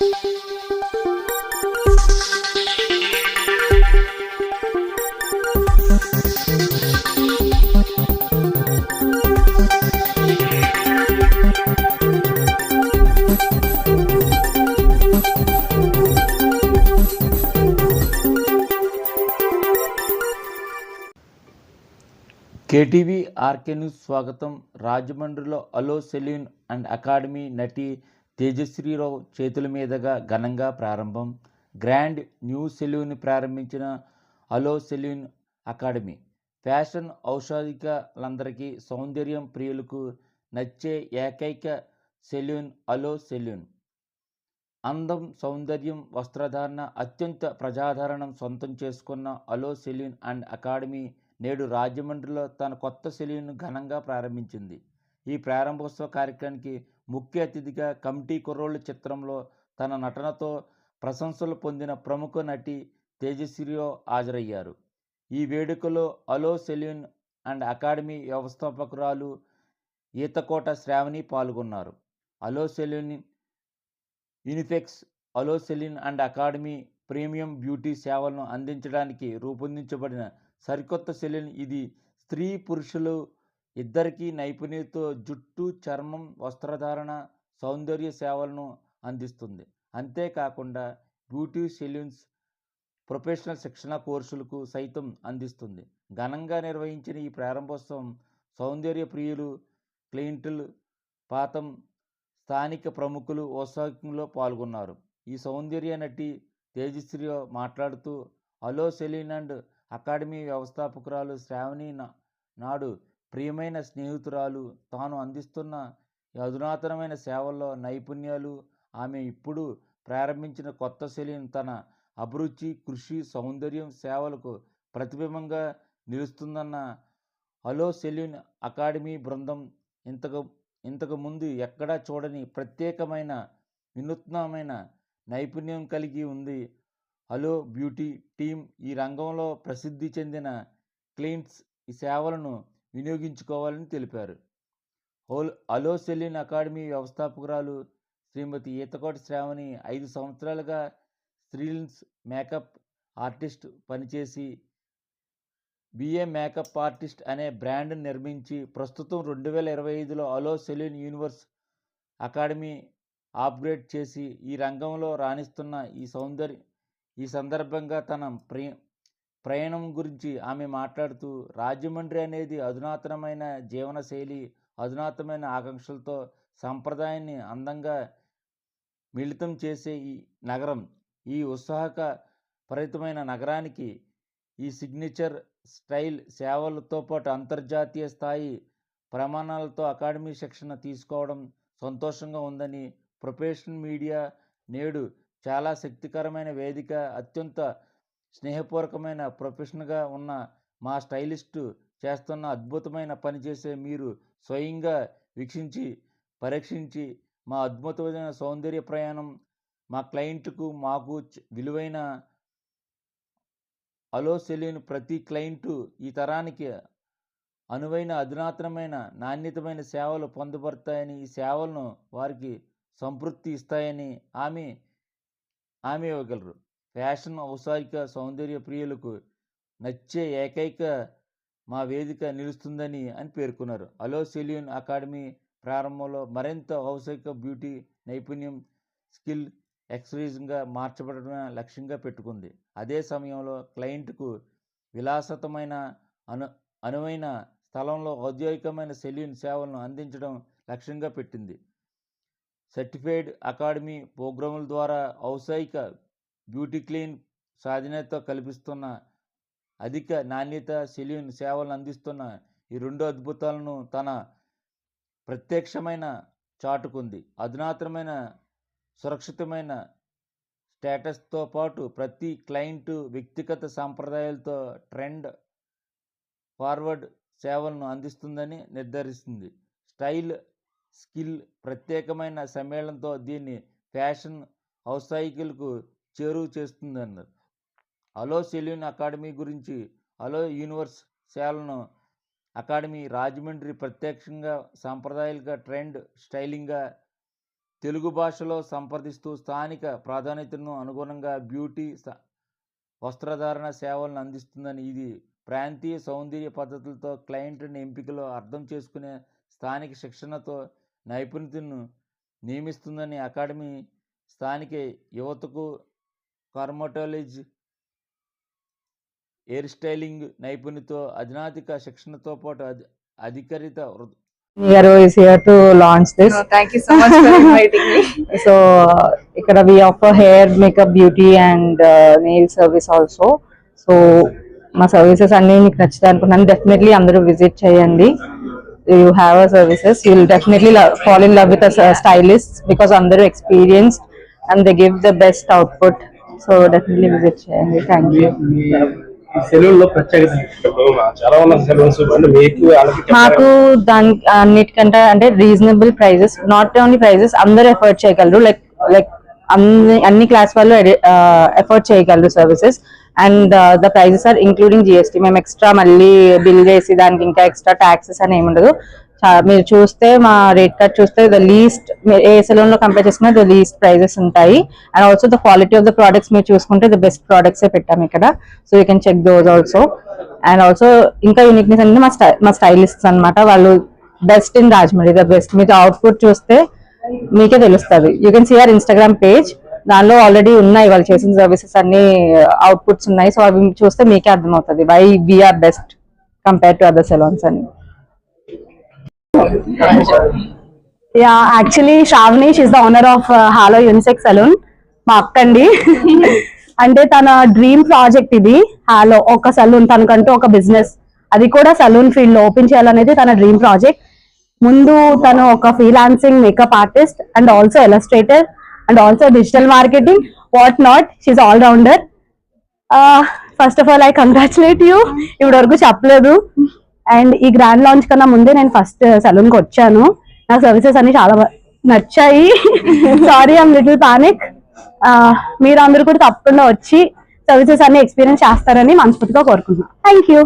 KTV RK news స్వాగతం. రాజమండ్రిలో అలో salon and academy నటి తేజశ్రీరావు చేతుల మీదుగా ఘనంగా ప్రారంభం. గ్రాండ్ న్యూ సెలూన్ ప్రారంభించిన అలో సెల్యూన్ అకాడమీ. ఫ్యాషన్ ఔషధికలందరికీ సౌందర్యం ప్రియులకు నచ్చే ఏకైక సెల్యూన్ అలో సెల్యూన్ అందం సౌందర్యం వస్త్రధారణ అత్యంత ప్రజాదరణం సొంతం చేసుకున్న అలో సెల్యూన్ అండ్ అకాడమీ నేడు రాజమండ్రిలో తన కొత్త సెల్యూన్ను ఘనంగా ప్రారంభించింది. ఈ ప్రారంభోత్సవ కార్యక్రమానికి ముఖ్య అతిథిగా కమిటీ కుర్రోళ్ళు చిత్రంలో తన నటనతో ప్రశంసలు పొందిన ప్రముఖ నటి తేజశ్రీరావు హాజరయ్యారు. ఈ వేడుకలో అలో సెలూన్ అండ్ అకాడమీ వ్యవస్థాపకురాలు ఈతకోట శ్రావణి పాల్గొన్నారు. Halo salon unisex Halo salon and academy premium beauty సేవలను అందించడానికి రూపొందించబడిన సరికొత్త సెలూన్ ఇది స్త్రీ పురుషులు ఇద్దరికీ నైపుణ్యతో జుట్టు చర్మం వస్త్రధారణ సౌందర్య సేవలను అందిస్తుంది. అంతేకాకుండా బ్యూటీ సెల్యూన్స్ ప్రొఫెషనల్ శిక్షణ కోర్సులకు సైతం అందిస్తుంది. ఘనంగా నిర్వహించిన ఈ ప్రారంభోత్సవం సౌందర్య ప్రియులు క్లయింట్లు పాతం స్థానిక ప్రముఖులు ఉత్సాహంలో పాల్గొన్నారు. ఈ సౌందర్య నటి తేజశ్రీ మాట్లాడుతూ అలో సెలీన్ అండ్ అకాడమీ వ్యవస్థాపకురాలు శ్రావణి నాడు ప్రియమైన స్నేహితురాలు తాను అందిస్తున్న అధునాతనమైన సేవల్లో నైపుణ్యాలు ఆమె ఇప్పుడు ప్రారంభించిన కొత్త శైలిని తన అభిరుచి కృషి సౌందర్యం సేవలకు ప్రతిబింబంగా నిలుస్తుందన్న అలో సెల్యూన్ అకాడమీ బృందం ఇంతకు ఇంతకు ముందు ఎక్కడా చూడని ప్రత్యేకమైన వినూత్నమైన నైపుణ్యం కలిగి ఉంది. హలో బ్యూటీ టీం ఈ రంగంలో ప్రసిద్ధి చెందిన క్లయింట్స్ ఈ సేవలను వినియోగించుకోవాలని తెలిపారు. హోల్ అలో సెల్యూన్ అకాడమీ వ్యవస్థాపకురాలు శ్రీమతి ఈతకోటి శ్రావణి ఐదు సంవత్సరాలుగా స్త్రీలిన్స్ మేకప్ ఆర్టిస్ట్ పనిచేసి బిఏ మేకప్ ఆర్టిస్ట్ అనే బ్రాండ్ నిర్మించి ప్రస్తుతం రెండు వేల ఇరవై ఐదులో Halo salon universe academy upgrade చేసి ఈ రంగంలో రాణిస్తున్న ఈ సౌందర్య ఈ సందర్భంగా తన ప్రే ప్రయాణం గురించి ఆమె మాట్లాడుతూ రాజమండ్రి అనేది అధునాతనమైన జీవనశైలి అధునాతనమైన ఆకాంక్షలతో సంప్రదాయాన్ని అందంగా మిళితం చేసే ఈ నగరం. ఈ ఉత్సాహక పరితమైన నగరానికి ఈ సిగ్నేచర్ స్టైల్ సేవలతో పాటు అంతర్జాతీయ స్థాయి ప్రమాణాలతో అకాడమీ శిక్షణ తీసుకోవడం సంతోషంగా ఉందని ప్రొఫెషనల్ మీడియా నేడు చాలా శక్తికరమైన వేదిక అత్యంత స్నేహపూర్వకమైన ప్రొఫెషన్గా ఉన్న మా స్టైలిస్టు చేస్తున్న అద్భుతమైన పని చేసే మీరు స్వయంగా వీక్షించి పరీక్షించి మా అద్భుతమైన సౌందర్య ప్రయాణం మా క్లయింట్కు మాకు విలువైన అలో ప్రతి క్లయింటు ఈ తరానికి అనువైన అధునాతనమైన నాణ్యతమైన సేవలు పొందబడతాయని ఈ సేవలను వారికి సంతృప్తి ఇస్తాయని ఆమె ఆమె ఇవ్వగలరు. ఫ్యాషన్ ఔసారిక సౌందర్య ప్రియులకు నచ్చే ఏకైక మా వేదిక నిలుస్తుందని అని పేర్కొన్నారు. అలో సెల్యూన్ అకాడమీ ప్రారంభంలో మరింత ఔసారిక బ్యూటీ నైపుణ్యం స్కిల్ ఎక్సరీజ్గా మార్చబడమే లక్ష్యంగా పెట్టుకుంది. అదే సమయంలో క్లయింట్కు విలాసతమైన అను అనువైన స్థలంలో ఔద్యోగికమైన సెల్యూన్ సేవలను అందించడం లక్ష్యంగా పెట్టింది. సర్టిఫైడ్ అకాడమీ ప్రోగ్రాముల ద్వారా ఔసాయిక బ్యూటీ క్లీన్ సాధనతో కల్పిస్తున్న అధిక నాణ్యత సెల్యూన్ సేవలను అందిస్తున్న ఈ రెండు అద్భుతాలను తన ప్రత్యక్షమైన చాటుకుంది. అధునాతనమైన సురక్షితమైన స్టేటస్తో పాటు ప్రతి క్లయింట్ వ్యక్తిగత సాంప్రదాయాలతో ట్రెండ్ ఫార్వర్డ్ సేవలను అందిస్తుందని నిర్ధారిస్తుంది. స్టైల్ స్కిల్ ప్రత్యేకమైన సమ్మేళనంతో దీన్ని ఫ్యాషన్ ఔత్సాహికులకు చేరువ చేస్తుందన్నారు. అలో సెల్యూన్ అకాడమీ గురించి అలో యూనివర్స్ సేవలను అకాడమీ రాజమండ్రి ప్రత్యక్షంగా సాంప్రదాయాలుగా ట్రెండ్ స్టైలింగ్గా తెలుగు భాషలో సంప్రదిస్తూ స్థానిక ప్రాధాన్యతను అనుగుణంగా బ్యూటీ స- వస్త్రధారణ సేవలను అందిస్తుందని ఇది ప్రాంతీయ సౌందర్య పద్ధతులతో క్లయింట్ని ఎంపికలో అర్థం చేసుకునే స్థానిక శిక్షణతో నైపుణ్యతను నియమిస్తుందని అకాడమీ స్థానిక యువతకు కార్మోటాలజీ హెయిర్ స్టైలింగ్ నైపుణ్యతో అధునాతిక శిక్షణతో పాటు అధి అధికారిత వృ- Nero is here to launch this. No, thank you so much for inviting me. So, ఇక్కడ we offer hair, makeup, beauty and uh, nail service also. So, మా సర్వీసెస్ అన్ని మీకు నచ్చుతాయి అనుకున్నాను డెఫినెట్లీ అందరూ విజిట్ చేయండి you have a services you definitely fall in love with stylist because అందరూ experienced and they give the best output so definitely visit చేయండి thank you సెలూన్లో ప్రత్యేకత ఇప్పుడు చాలా ఉన్నాయి సెలూన్స్ అంటే మీకు దాని అన్నిటికంటే అంటే reasonable prices not only prices అందరూ ఎఫర్ట్ చేయగలరు. లైక్ లైక్ అన్ని అన్ని క్లాస్ వాళ్ళు ఎఫర్ట్ చేయగలరు services and the prices are including GST మేము ఎక్స్ట్రా మళ్ళీ బిల్ చేసి దానికి ఇంకా ఎక్స్ట్రా ట్యాక్సెస్ అని ఏముండదు. చా- మీరు చూస్తే మా రేట్ కార్డ్ చూస్తే ద లీస్ట్ ఏ సెలూన్లో కంపేర్ చేసుకున్నా ద లీస్ట్ ప్రైజెస్ ఉంటాయి. And also the quality of the products మీరు చూసుకుంటే ద బెస్ట్ ప్రోడక్ట్స్ పెట్టాము ఇక్కడ. So you can check those also and also ఇంకా యూనిక్నెస్ అంటే మా స్టై మా స్టైలిస్ట్స్ అనమాట వాళ్ళు best in Rajahmundry the best మీరు అవుట్పుట్ చూస్తే మీకే తెలుస్తుంది. You can see our Instagram page దానిలో ఆల్రెడీ ఉన్నాయి వాళ్ళు చేసిన సర్వీసెస్ అన్ని అవుట్పుట్స్ ఉన్నాయి. సో అవి చూస్తే మీకే అర్థమవుతుంది. Why we are best compare to other salons అని. Yeah actually Sravani she's the owner of Halo unisex salon మా అక్క అండి అంటే తన డ్రీమ్ ప్రాజెక్ట్ ఇది హాలో ఒక సలూన్ తనకంటూ ఒక బిజినెస్ అది కూడా సలూన్ ఫీల్డ్లో ఓపెన్ చేయాలనేది తన డ్రీమ్ ప్రాజెక్ట్ ముందు తను ఒక freelancing makeup artist and also illustrator and also digital marketing what not she's all rounder first of all I congratulate you ఇప్పటి వరకు చెప్పలేదు. అండ్ ఈ గ్రాండ్ లాంచ్ కన్నా ముందే నేను ఫస్ట్ సలూన్కి వచ్చాను. నా సర్వీసెస్ అన్ని చాలా నచ్చాయి. సారీ ఐమ్ లిటిల్ పానిక్ మీరు అందరూ కూడా తప్పకుండా వచ్చి సర్వీసెస్ అన్ని ఎక్స్పీరియన్స్ చేస్తారని మనస్ఫూర్తిగా కోరుకుంటున్నాను థ్యాంక్ యూ